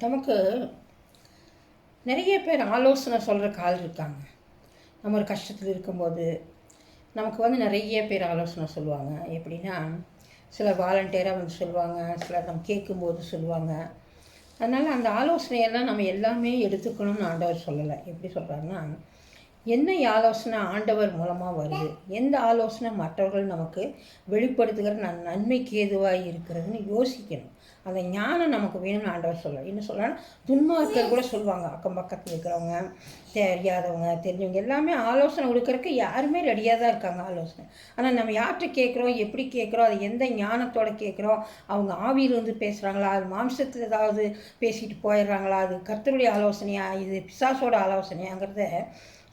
நமக்கு நிறைய பேர் ஆலோசனை சொல்கிற ஆள் இருக்காங்க. நம்ம ஒரு கஷ்டத்தில் இருக்கும்போது நமக்கு வந்து நிறைய பேர் ஆலோசனை சொல்லுவாங்க. எப்படின்னா சிலர் வாலண்டியராக வந்து சொல்லுவாங்க சிலர் நம்ம கேட்கும்போது சொல்லுவாங்க. அதனால் அந்த ஆலோசனையெல்லாம் நம்ம எல்லாமே எடுத்துக்கணும்னு ஆண்டவர் சொல்லலை. எப்படி சொல்கிறாருன்னா என்ன ஆலோசனை ஆண்டவர் மூலமாக வருது? எந்த ஆலோசனை மற்றவர்கள் நமக்கு வெளிப்படுத்துகிற நன் நன்மைக்கு ஏதுவாக இருக்கிறதுன்னு யோசிக்கணும். அந்த ஞானம் நமக்கு வேணும்னு ஆண்டவர் சொல்ல என்ன சொல்லலாம் துன்மார்க்கர் கூட சொல்லுவாங்க. அக்கம் பக்கத்தில் இருக்கிறவங்க தெரியாதவங்க தெரிஞ்சவங்க எல்லாமே ஆலோசனை கொடுக்கறதுக்கு யாருமே ரெடியாக தான் இருக்காங்க ஆலோசனை. ஆனால் நம்ம யார்கிட்ட கேட்குறோம் எப்படி கேட்குறோம் அது எந்த ஞானத்தோட கேட்குறோம் அவங்க ஆவியிலிருந்து பேசுகிறாங்களா அது மாம்சத்தில் ஏதாவது பேசிட்டு போயிடுறாங்களா அது கர்த்தருடைய ஆலோசனையா இது பிசாசோட ஆலோசனையாங்கிறத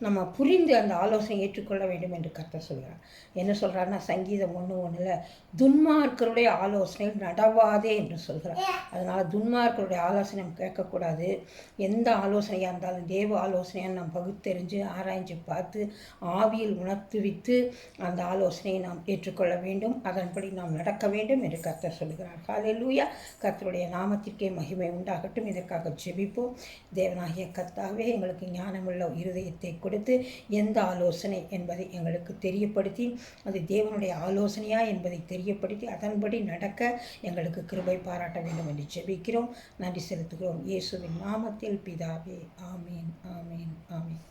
நம்ம புரிந்து அந்த ஆலோசனை ஏற்றுக்கொள்ள வேண்டும் என்று கர்த்தர் சொல்கிறார். என்ன சொல்கிறாருன்னா சங்கீதம் ஒன்று ஒன்றில் துன்மார்க்கருடைய ஆலோசனை நடவாதே என்று சொல்கிறார். அதனால் துன்மார்க்கருடைய ஆலோசனை நம்ம கேட்கக்கூடாது. எந்த ஆலோசனையாக இருந்தாலும் தேவ ஆலோசனையாக நாம் பகுத்தறிஞ்சு ஆராய்ஞ்சு பார்த்து ஆவியில் உணர்த்துவித்து அந்த ஆலோசனையை நாம் ஏற்றுக்கொள்ள வேண்டும். அதன்படி நாம் நடக்க வேண்டும் என்று கர்த்தர் சொல்கிறார். காலையிலூயா கர்த்தருடைய நாமத்திற்கே மகிமை உண்டாகட்டும். இதற்காக ஜெபிப்போம். தேவனாகிய கர்த்தாவே எங்களுக்கு ஞானமுள்ள இருதயத்தை கொடுத்து எந்த ஆலோசனை என்பதை எங்களுக்கு தெரியப்படுத்தி அது தேவனுடைய ஆலோசனையா என்பதை தெரியப்படுத்தி அதன்படி நடக்க எங்களுக்கு கிருபை பாராட்ட வேண்டும் என்று ஜெபிக்கிறோம். நன்றி செலுத்துகிறோம். இயேசுவின் நாமத்தில் பிதாவே ஆமீன் ஆமீன் ஆமீன்.